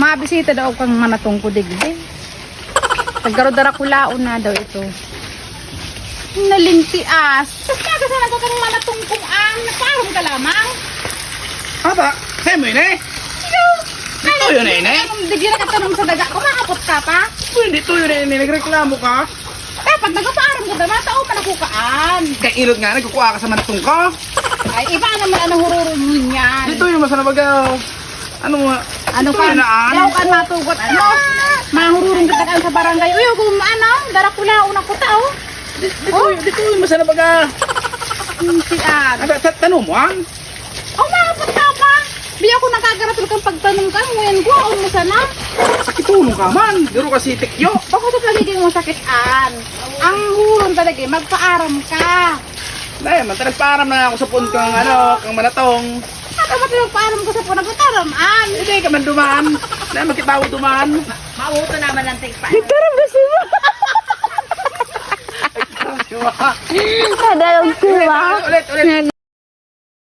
Mabisita daw kang manatong ko digdi. Nagkarodara kulaon na daw ito. Nalintias. Tapos kaya sana ko kang manatong kung an. Parang ka lamang. Aba, sa'yo mo yun eh. Dito yun eh, eh. Kung digdi na katanong sa daga, kumakapot ka pa. Pwede dito yun eh, nagreklamo ka. Dapat nagpaaram ko naman, tao pa nakukaan. Kaya ilot nga, nagkukuha ka sa manatong ka. Ay, iba naman ang hururo mo niyan. Dito yung masana baga. Ano mo? Ano yun ah. Daw ka matugot. Ano? Mahururong kita ka sa barangay. Uy, kung ano, darakula, unang ko tao. Dito, dito yung masana baga. Si Ad. Ano, ta- tanong mo ah? Oh, makapot ka pa. Biya ko nakagaratul kang pagtanong ka. Ngayon ko, ako mo sana. Sakit tulong ka man. Duro kasi tikyo. Bako sa paligid mo sakitan. Ang huron talaga, magpaaram ka. Dahil, matalas param na ako sa punto kang ano, kang manatong. Ano ba magpaaram ko sa punag pagpaaram? An? Hindi ka man dumaan. Dahil makitawo dumaan. Mauto naman ang tigpa. Kada yung Ulit, ulit, ulit.